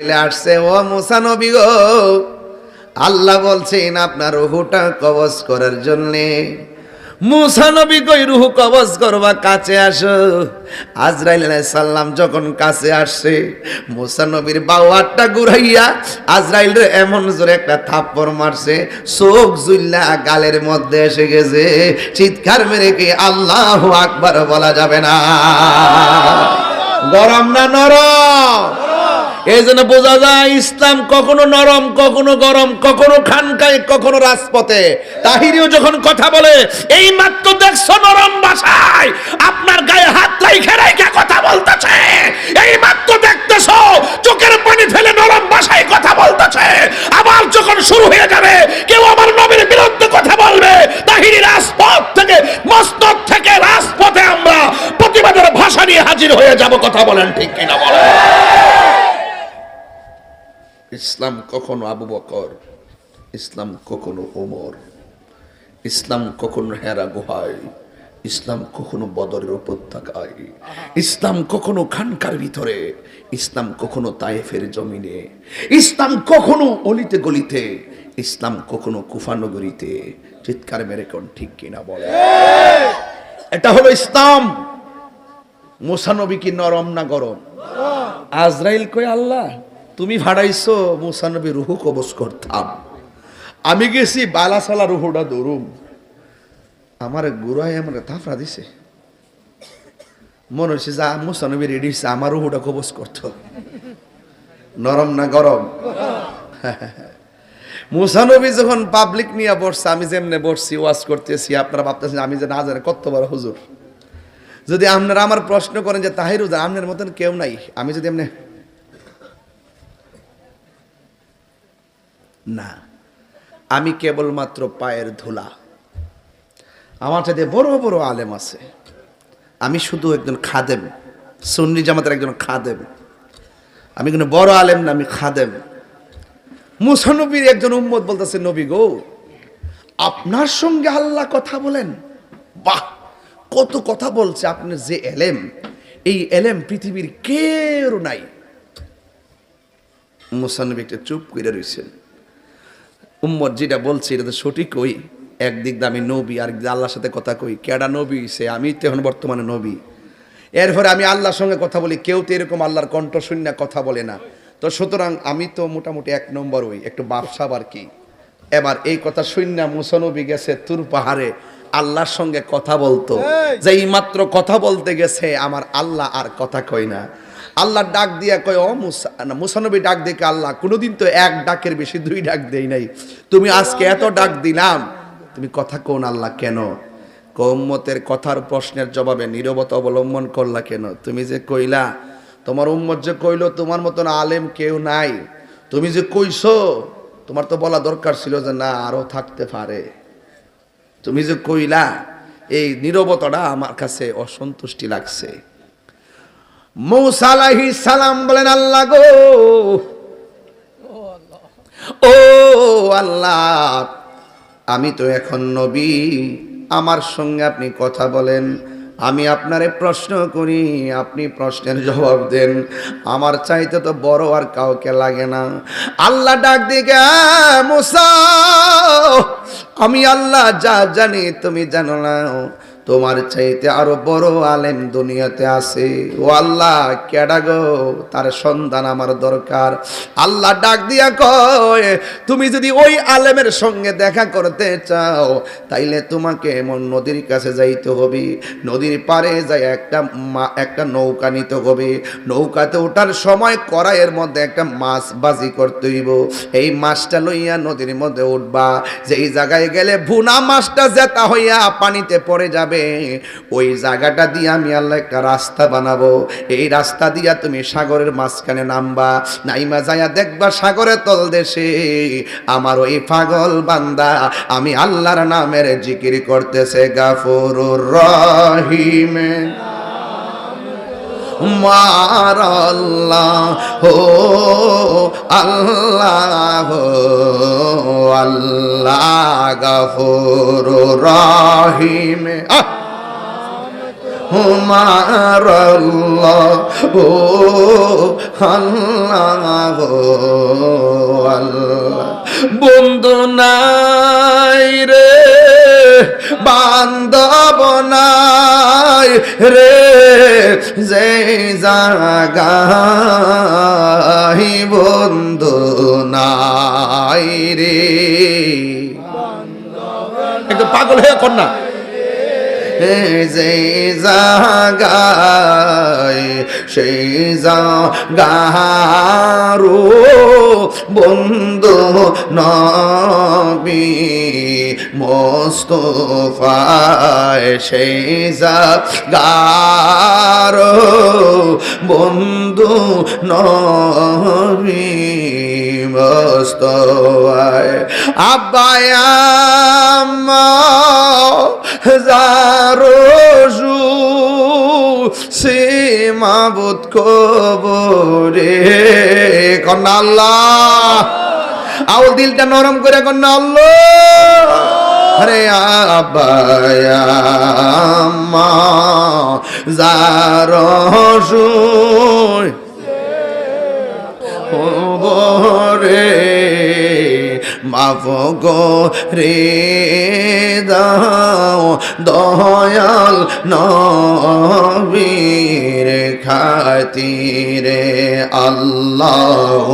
আসছে, ও গো, আল্লাহ বলছেন আপনার রুহুটা কবজ করার জন্যে। কই করবা? কাছে আসো। আজরাইল সাল্লাম যখন কাছে আসছে বাউয়ারটা ঘুরাইয়া আজরাইল এমন জোরে একটা থাপ্পড় মারছে, চোখ জুল্লা গালের মধ্যে এসে গেছে। চিৎকার মেরে কি, আল্লাহ আকবার বলা যাবে না। গরম না নরম? এই বোঝা যায় ইসলাম কখনো নরম, কখনো গরম, কখনো খানকায় কখনো রাজপথে। তাহিরিও যখন কথা বলে, এই মাত্র দেখছ নরম ভাষায় আপনার গায়ে হাত রাইখে কথা বলতেছে। এই মাত্র চোখের পানি ফেলে নরম কথা বলতেছে। আবার যখন শুরু হয়ে যাবে, কেউ আমার নবীর বিরুদ্ধে কথা বলবে। তাহিরি রাজপথ থেকে, মস্তক থেকে রাজপথে আমরা প্রতিবাদের ভাষা নিয়ে হাজির হয়ে যাব। কথা বলেন ঠিক কিনা বলেন? ইসলাম কখনো আবু বকর, ইসলাম কখনো ওমর, ইসলাম কখনো হেরা গুহায়, ইসলাম কখনো বদরের উপত্যকায়, ইসলাম কখনো খানকার ভিতরে, ইসলাম কখনো তায়েফের জমিনে, ইসলাম কখনো অলিতে গলিতে, ইসলাম কখনো কুফানগরীতে চিৎকার মেরে কোন ঠিক কিনা বলে? এটা হলো ইসলাম। মোসানবী কি নরম না গরম? আজরাইল কই আল্লাহ তুমি ভাড়াইছো মুসানবী রুহু কবজ করতাম। আমি গেছি বালাসালা রুহুটা দৌড়ুম আমার গুড়াই আমার থাফরা দিছে। মনে হচ্ছে যা মুসানবী রেডি হচ্ছে আমার রুহুটা কবজ করত নরম না গরম? মুসানবী যখন পাবলিক নিয়ে বসছে, আমি যেমনে বসছি, ওয়াজ করতেছি, আপনারা ভাবতেছেন আমি যে না জানে কত বড় হুজুর। যদি আপনারা আমার প্রশ্ন করেন যে তাহির আপনার মতন কেউ নাই। আমি যদি এমনি না। আমি কেবলমাত্র পায়ের ধুলা। আমার সাথে বড় বড় আলেম আছে। আমি শুধু একজন খাদেম। সুন্নি জামাতের একজন খাদেম। আমি কোনো বড় আলেম না, আমি খাদেম। মুসানবীর একজন উম্মত বলতেছে, নবী গো, আপনার সঙ্গে আল্লাহ কথা বলেন। বাহ, কত কথা বলছে আপনার যে এলেম, এই এলেম পৃথিবীর কেউ নাই। মুসানবী একটা চুপ করে রয়েছেন উম্মত যেটা বলছে এটা তো সঠিক কই? একদিক দিয়ে আমি নবী আর আল্লাহর সাথে কথা কই। কেডা নবী সে? আমি তো এখন বর্তমানে নবী। এরপরে আমি আল্লাহর সঙ্গে কথা বলি কেউ তো এরকম আল্লাহর কণ্ঠ শূন্য কথা বলে না। তো সুতরাং আমি তো মোটামুটি এক নম্বর ওই একটু বাপসাব আর কি। এবার এই কথা শূন্য মুসনবী গেছে তুর পাহাড়ে আল্লাহর সঙ্গে কথা বলতো। যে এই মাত্র কথা বলতে গেছে আমার আল্লাহ আর কথা কই না। আল্লাহ ডাক দিয়া কয়, ও মুসানবী ডাক দেখে আল্লাহ, কোনোদিন তো এক ডাকের বেশি দুই ডাক দেই নাই। তুমি আজকে এত ডাক দিলাম। তুমি কথা কোন আল্লাহ কেন? কৌম্মতের কথার প্রশ্নের জবাবে নীরবতা অবলম্বন করলা কেন? তুমি যে কইলা, তোমার উম্মত যে কইলো, তোমার মতন আলেম কেউ নাই। তুমি যে কইছো, তোমার তো বলা দরকার ছিল যে না আরও থাকতে পারে। তুমি যে কইলা, এই নীরবতাটা আমার কাছে অসন্তুষ্টি লাগছে। মৌসা আলাইহিস সালাম বলেন, আল্লাহ গো, ও আল্লাহ, আমি তো এখন নবী, আমার সঙ্গে আপনি কথা বলেন, আমি আপনারে প্রশ্ন করি, আপনি প্রশ্নের জবাব দেন, আমার চাইতে তো বড় আর কাউকে লাগে না। আল্লাহ ডাক দিকে মুসা, আমি আল্লাহ যা জানি তুমি জানো না। তোমার চাইতে আরও বড় আলেম দুনিয়াতে আছে। ও আল্লাহ কেডা গো তার সন্ধান আমার দরকার। আল্লাহ ডাক দিয়া কয়, তুমি যদি ওই আলেমের সঙ্গে দেখা করতে চাও, তাইলে তোমাকে এমন নদীর কাছে যাইতে হবে। নদীর পারে যাই একটা একটা নৌকা নিতে হবে। নৌকাতে ওঠার সময় কড়াইয়ের মধ্যে একটা মাছ বাজি করতে হইব। এই মাছটা লইয়া নদীর মধ্যে উঠবা। যেই জায়গায় গেলে ভুনা মাছটা জেতা হইয়া পানিতে পড়ে যাবে। ওই জায়গাটা দিয়ে আমি আল্লাহ একটা রাস্তা বানাবো। এই রাস্তা দিয়া তুমি সাগরের মাঝখানে নামবা। নাইমা যায়া দেখবা সাগরের তল দেশে আমার ওই পাগল বান্দা। আমি আল্লাহর নামের জিকির করতেছে, গাফুরুর রহিমে। মার আল্লাহ আল্লাহ আল্লাহ গফুর রহিম। আহ! হুমার ও আল্লাহ আল্লাহ। বন্ধু নাই রে। বান্ধব নাই রে যে জাগাই বন্ধু নাই রে। একটু পাগল হয়ে কন্যা যে জাগায় সেই জাগারো বন্ধু নবী মোস্তফায় সেই জাগারো বন্ধু নবী মোস্তফায় আব্বায়াম্মা জারজু সীমাবুত কবরে। কন্যা আল্লাহ, আউল দিলটা নরম করে কন্যা আল্লাহ। আরে আব্বায়াম্মা জারজু ওরে মাফ রে দাও দয়াল নবীর খাতিরে আল্লাহ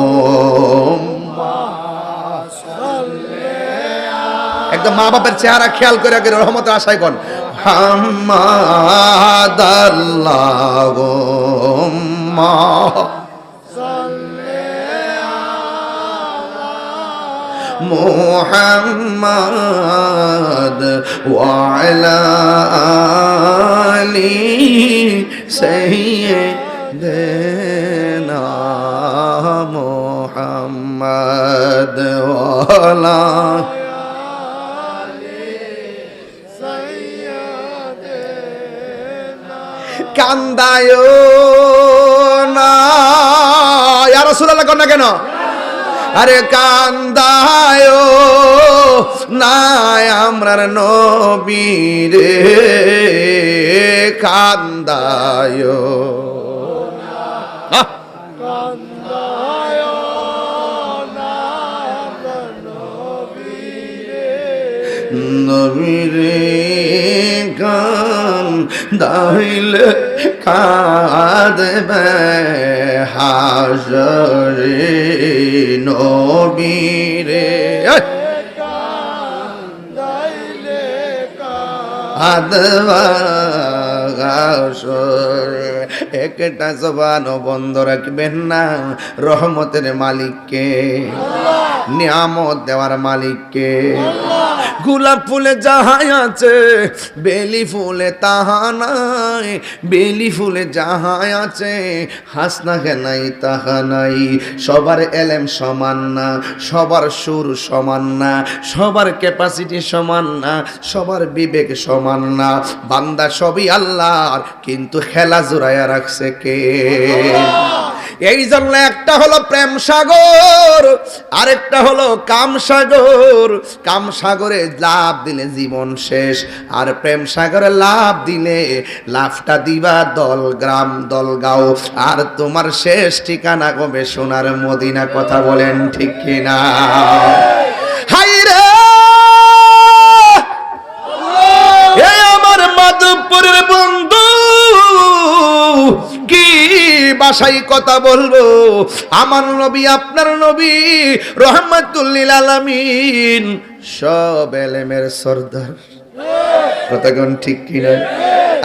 একদম মা বাপের চেহারা খেয়াল করে আগে রহমতের আশায় কন হাম্মাদ আল্লাহ মোহাম্মদ ওয়ালি সহিয়ে দেনা মোহাম্মদ ওয়ালা কান্দায় না। ইয়ার সুলালা কন্যা কেন? আরে কান্দায় নাই আমরার নবীরে কান্দায়! নবীরে গান দাইলে কাঁদবে হাজরে নবীরে। একটা জবান বন্ধ রাখবেন না রহমতের মালিককে নিয়ামত দেওয়ার মালিককে। গোলাপ ফুলে যাহাই আছে, বেলি ফুলে তাহা নাই বেলি ফুলে যাহাই আছে। হাসনা নাই, তাহা নাই। সবার এলেম সমান না, সবার সুর সমান না, সবার ক্যাপাসিটি সমান না, সবার বিবেক সমান না। বান্দা সবই আল্লাহর, কিন্তু খেলা জোড়াইয়া রাখছে কে? এই জন্য একটা হলো প্রেম সাগর, আরেকটা হলো কাম সাগর। কাম সাগরে লাভ দিলে জীবন শেষ, আর প্রেম সাগরে লাভ দিলে লাভটা দিবা দল গ্রাম দল গাও। আর তোমার শেষ ঠিকানা কবে? সোনার মদিনা, কথা বলেন ঠিক কিনা? বাসাই কথা বলব আমার নবী, আপনার নবী রহমতুল্লিল আলামিন সব এলেমের সর্দার। কতক্ষণ ঠিক কিনা?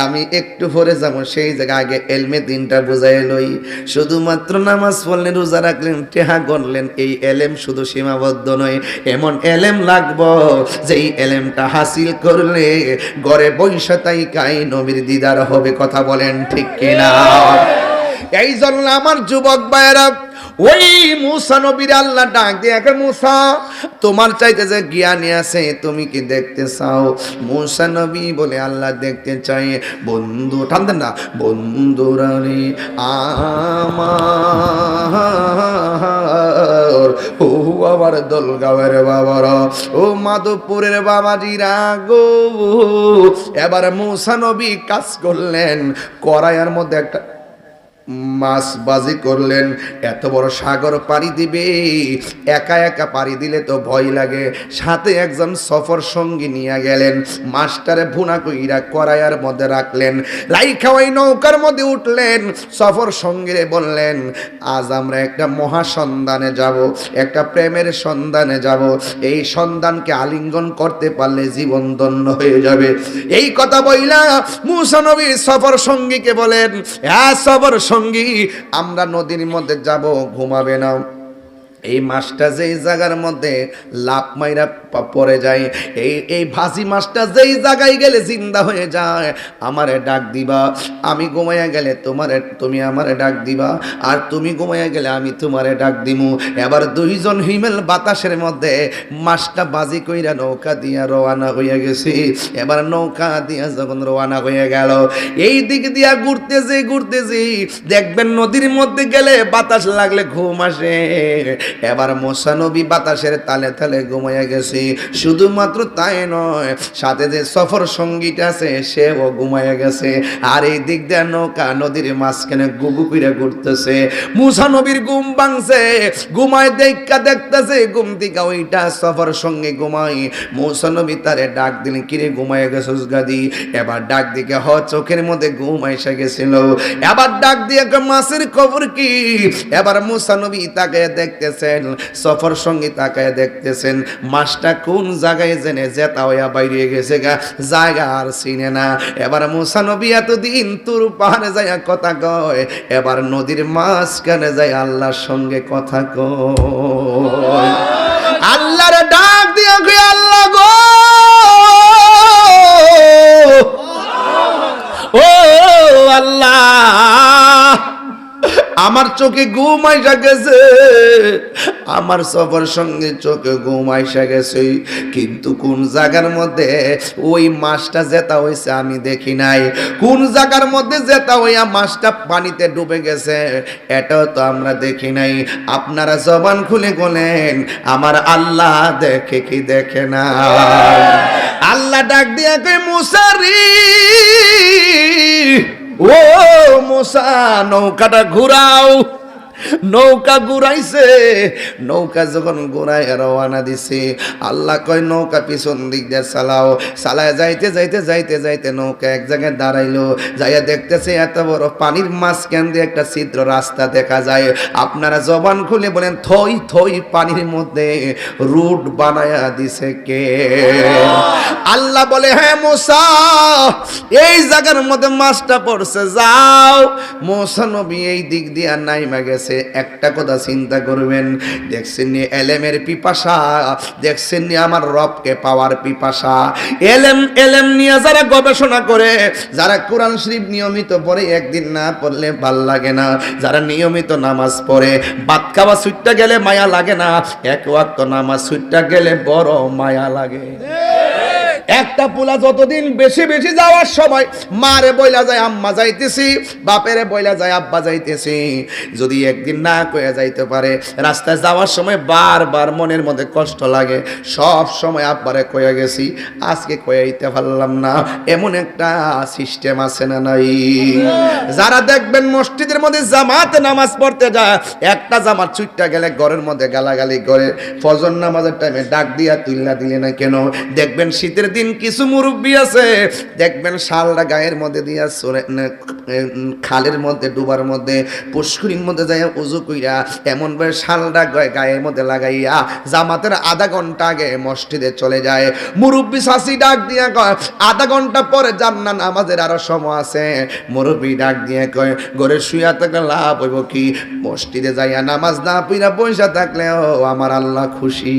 আমি একটু পরে যাব, সেই জায়গায় আগে এলমে দিনটা বুঝাই লই। শুধুমাত্র নামাজ পড়লেন রোজা রাখলেন, টেহা গণলেন এই এলেম শুধু সীমাবদ্ধ নয়, এমন এলেম লাগবো, যেই এলেমটা হাসিল করলে গড়ে বৈশা তাই কাই নবীর দিদার হবে, কথা বলেন ঠিক কিনা? এই জন্য আমার যুবক ভাইয়েরা, ওই মুসা নবীর আল্লাহ ডাক দিয়ে, একে মুসা, তোমার চাইতে যে জ্ঞানী আছে, তুমি কি দেখতে চাও? মুসা নবী বলে, আল্লাহ দেখতে চাই। বন্ধু টানতেন না বন্ধুরানি আমার হুয়া আমার দোলগাঁওয়ের বাবার, ও মাধবপুরের বাবাজিরা গো। এবার মুসা নবী কাজ করলেন, কড়াইয়ের মধ্যে একটা মাছ বাজি করলেন, এত বড় সাগর পাড়ি দিবে, একা একা পাড়ি দিলে তো ভয় লাগে। সাথে একজন সফর সঙ্গী নিয়ে গেলেন, মাস্টারে ভুনা কইরা কড়াইয়ার মধ্যে রাখলেন। রাইখা ওই নৌকার মধ্যে উঠলেন, সফর সঙ্গীরে বললেন, আজ আমরা একটা মহাসন্ধানে যাব, একটা প্রেমের সন্ধানে যাব। এই সন্ধানকে আলিঙ্গন করতে পারলে জীবন ধন্য হয়ে যাবে। এই কথা বইলা মুসা নবী সফর সঙ্গীকে বলেন হ্যাঁ সফর সঙ্গী আমরা নদীর মধ্যে যাব ঘুমাবে না। এই মাছটা যেই জায়গার মধ্যে লাভ মাইরা পা- পড়ে যায়, এই এই ভাসি মাছটা যেই জায়গায় গেলে জিন্দা হয়ে যায়, আমারে ডাক দিবা, আমি ঘুমাইয়া গেলে তোমারে, তুমি আমারে ডাক দিবা, আর তুমি ঘুমাইয়া গেলে আমি তোমারে ডাক দিমু। এবার দুইজন হিমেল বাতাসের মধ্যে মাছটা বাজি কইরা নৌকা দিয়া রওয়ানা হইয়া গেছি। এবার নৌকা দিয়া যখন রওয়ানা হয়ে গেল, এই দিক দিয়া ঘুরতেছি ঘুরতেছি, দেখবেন নদীর মধ্যে গেলে বাতাস লাগলে ঘুম আসে। এবার মোসানবী বাতাসের তালে তালে ঘুমাইয়া গেছি। শুধুমাত্র তাই নয়, সাথে যে সফর সঙ্গীটা আছে, সেও ঘুমাইয়া গেছে। আর এই দিক দিয়ে নৌকা নদীর মাঝখানে গুগু করে ঘুরতেছে। মুসানবীর ঘুম ভাঙছে, ঘুমায় দেখা দেখতেছে, ঘুম থেকে ওইটা সফর সঙ্গে ঘুমাই। মুসা নবী তারে ডাক দিলেন, কিরে ঘুমাইয়া গেছিস গাদি? এবার ডাক দিকে হ, চোখের মধ্যে ঘুম এসে গেছিল। এবার ডাক দিয়ে মাছের খবর কি? এবার মুসা নবী তাকায় দেখতেছেন, সফর সঙ্গী তাকায় দেখতেছেন, মাছটা কোন জায়গায় জেনে জেতা হইয়া বাইরে গেছে গা, জায়গা আর চিনে না। এবার মুসা নবী এতদিন তুর পাহাড়ে যায় কথা কয়, এবার নদীর মাঝখানে যায় আল্লাহর সঙ্গে কথা কয়। আল্লাহর ডাক দিয়া আল্লাহ গো! ও আল্লাহ! আমার চোখে ঘুম আইসা গেছে। আমার সফর সঙ্গে চোখে ঘুম গেছে। কিন্তু কোন জায়গার মধ্যে ওই মাছটা জেতা হয়েছে আমি দেখি নাই। কোন জায়গার মধ্যে জেতা হইয়া মাছটা পানিতে ডুবে গেছে, এটাও তো আমরা দেখি নাই। আপনারা জবান খুলে বলেন, আমার আল্লাহ দেখে কি দেখে না আল্লাহ ডাক দিয়া কই মুসারি ও মোসা নৌকাটা ঘুরাও। নৌকা ঘুরাইছে। নৌকা যখন ঘুরাই রওয়ানা দিছে। আল্লাহ কয়, নৌকা পিছন দিক দিয়ে চালাও। চালায় যাইতে যাইতে যাইতে যাইতে নৌকা এক জায়গায় দাঁড়াইলো। যাইয়া দেখতেছে এত বড় পানির মাঝখান দিয়ে একটা ছিদ্র রাস্তা দেখা যায়। আপনারা জবান খুলে বলেন, থই থই পানির মধ্যে রুট বানায়া দিছে কে? আল্লাহ বলে হ্যাঁ মোসা, এই জায়গার মধ্যে মাছটা পড়ছে, যাও। মোসা নবী এই দিক দিয়ে নাইমা গেছে। একটা কথা চিন্তা করবেন, দেখছেন নি এলেমের পিপাসা, দেখছেন নি আমার রবকে পাওয়ার পিপাসা। এলেম এলেম নিয়ে যারা গবেষণা করে, যারা কোরআন শরীফ নিয়মিত পড়ে, একদিন না পড়লে ভালো লাগে না। যারা নিয়মিত নামাজ পড়ে বাদ খাওয়া সুইটটা গেলে মায়া লাগে না। এক ওয়াক্ত নামাজ সুইটটা গেলে বড় মায়া লাগে। একটা পোলা যতদিন বেশি বেশি যাওয়ার সময় মারে বইলা যায়, আম্মা যাইতেছি, বাপেরে বইলা যায়, আব্বা যাইতেছি। যদি একদিন না কয়ে যাইতে পারে, রাস্তায় যাওয়ার সময় বারবার মনের মধ্যে কষ্ট লাগে। সব সময় আব্বারে কয়ে গেছি, আজকে কয়াইতে পারলাম না। এমন একটা সিস্টেম আছে না নাই? যারা দেখবেন মসজিদের মধ্যে জামাতে নামাজ পড়তে যায়, একটা জামাত ছুটটা গেলে ঘরের মধ্যে গালাগালি করে, ফজর নামাজের টাইমে ডাক দিয়া তুললা দিলে না কেন? দেখবেন শীতের দিন কিছু মুরব্বী আছে, দেখবেন শালটা গায়ের মধ্যে দিয়া সরে খালের মধ্যে, ডুবার মধ্যে পুষ্করির মধ্যে যায় উজু কইরা এমন ভাবে শালটা গায়ে- গায়ের মধ্যে লাগাইয়া জামাতের আধা ঘণ্টা আগে মসজিদে চলে যায়। মুরব্বী শাসি ডাক দিয়া কয়, আধা ঘণ্টা পরে জান্না নামাজের আরও সময় আছে। মুরব্বী ডাক দিয়ে কয়, ঘরে শুয়া থাকলে লাভ হইব কি? মসজিদে যাইয়া নামাজ না পইরা পয়সা থাকলেও আমার আল্লাহ খুশি।